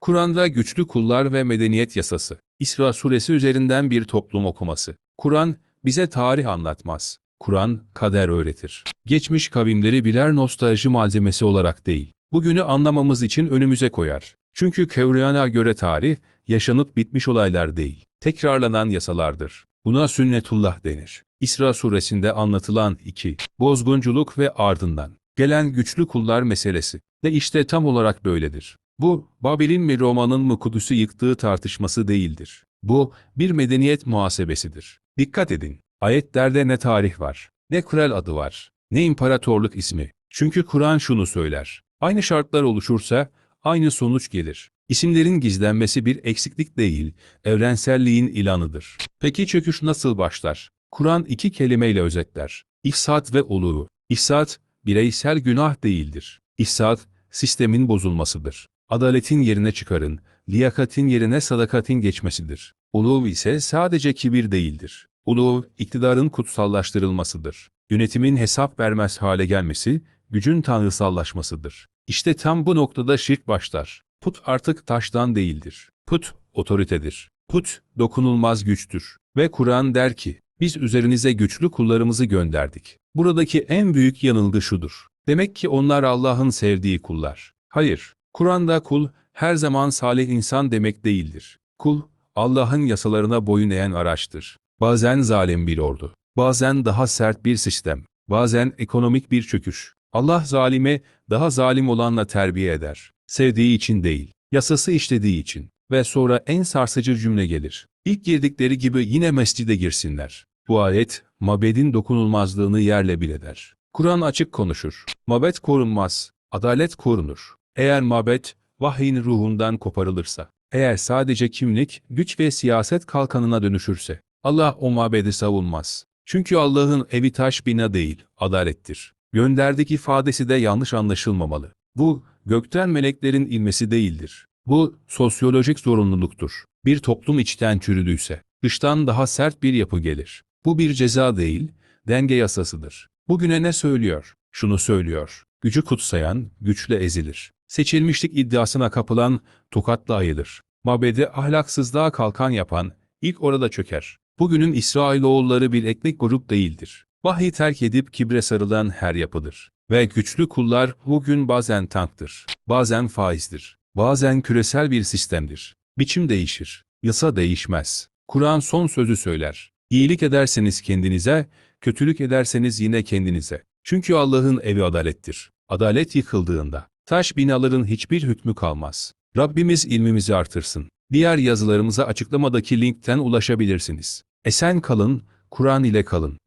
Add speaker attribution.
Speaker 1: Kur'an'da güçlü kullar ve medeniyet yasası. İsra suresi üzerinden bir toplum okuması. Kur'an bize tarih anlatmaz. Kur'an kader öğretir. Geçmiş kavimleri birer nostalji malzemesi olarak değil, bugünü anlamamız için önümüze koyar. Çünkü Kevriyan'a göre tarih, yaşanıp bitmiş olaylar değil, tekrarlanan yasalardır. Buna sünnetullah denir. İsra suresinde anlatılan iki, bozgunculuk ve ardından gelen güçlü kullar meselesi de işte tam olarak böyledir. Bu, Babil'in mi Roma'nın mı Kudüs'ü yıktığı tartışması değildir. Bu, bir medeniyet muhasebesidir. Dikkat edin, ayetlerde ne tarih var, ne kral adı var, ne imparatorluk ismi. Çünkü Kur'an şunu söyler. Aynı şartlar oluşursa, aynı sonuç gelir. İsimlerin gizlenmesi bir eksiklik değil, evrenselliğin ilanıdır. Peki çöküş nasıl başlar? Kur'an iki kelimeyle özetler. İhsat ve uluğu. İhsat, bireysel günah değildir. İhsat, sistemin bozulmasıdır. Adaletin yerine çıkarın, liyakatin yerine sadakatin geçmesidir. Uluğ ise sadece kibir değildir. Uluğ, iktidarın kutsallaştırılmasıdır. Yönetimin hesap vermez hale gelmesi, gücün tanrısallaşmasıdır. İşte tam bu noktada şirk başlar. Put artık taştan değildir. Put, otoritedir. Put, dokunulmaz güçtür. Ve Kur'an der ki, biz üzerinize güçlü kullarımızı gönderdik. Buradaki en büyük yanılgı şudur. Demek ki onlar Allah'ın sevdiği kullar. Hayır, Kur'an'da kul, her zaman salih insan demek değildir. Kul, Allah'ın yasalarına boyun eğen araçtır. Bazen zalim bir ordu, bazen daha sert bir sistem, bazen ekonomik bir çöküş. Allah zalime daha zalim olanla terbiye eder. Sevdiği için değil, yasası işlediği için. Ve sonra en sarsıcı cümle gelir. İlk girdikleri gibi yine mescide girsinler. Bu ayet, mabedin dokunulmazlığını yerle bir eder. Kur'an açık konuşur. Mabet korunmaz, adalet korunur. Eğer mabet, vahyin ruhundan koparılırsa, eğer sadece kimlik, güç ve siyaset kalkanına dönüşürse, Allah o mabedi savunmaz. Çünkü Allah'ın evi taş bina değil, adalettir. Gönderdik ifadesi de yanlış anlaşılmamalı. Bu, gökten meleklerin inmesi değildir. Bu, sosyolojik zorunluluktur. Bir toplum içten çürüdüyse, dıştan daha sert bir yapı gelir. Bu bir ceza değil, denge yasasıdır. Bugüne ne söylüyor? Şunu söylüyor. Gücü kutsayan, güçle ezilir. Seçilmişlik iddiasına kapılan, tokatla ayılır. Mabede ahlaksızlığa kalkan yapan, ilk orada çöker. Bugünün İsrailoğulları bir ekmek grup değildir. Vahiy terk edip kibre sarılan her yapıdır. Ve güçlü kullar bugün bazen tanktır, bazen faizdir, bazen küresel bir sistemdir. Biçim değişir, yasa değişmez. Kur'an son sözü söyler. İyilik ederseniz kendinize, kötülük ederseniz yine kendinize. Çünkü Allah'ın evi adalettir. Adalet yıkıldığında, taş binaların hiçbir hükmü kalmaz. Rabbimiz ilmimizi artırsın. Diğer yazılarımıza açıklamadaki linkten ulaşabilirsiniz. Esen kalın, Kur'an ile kalın.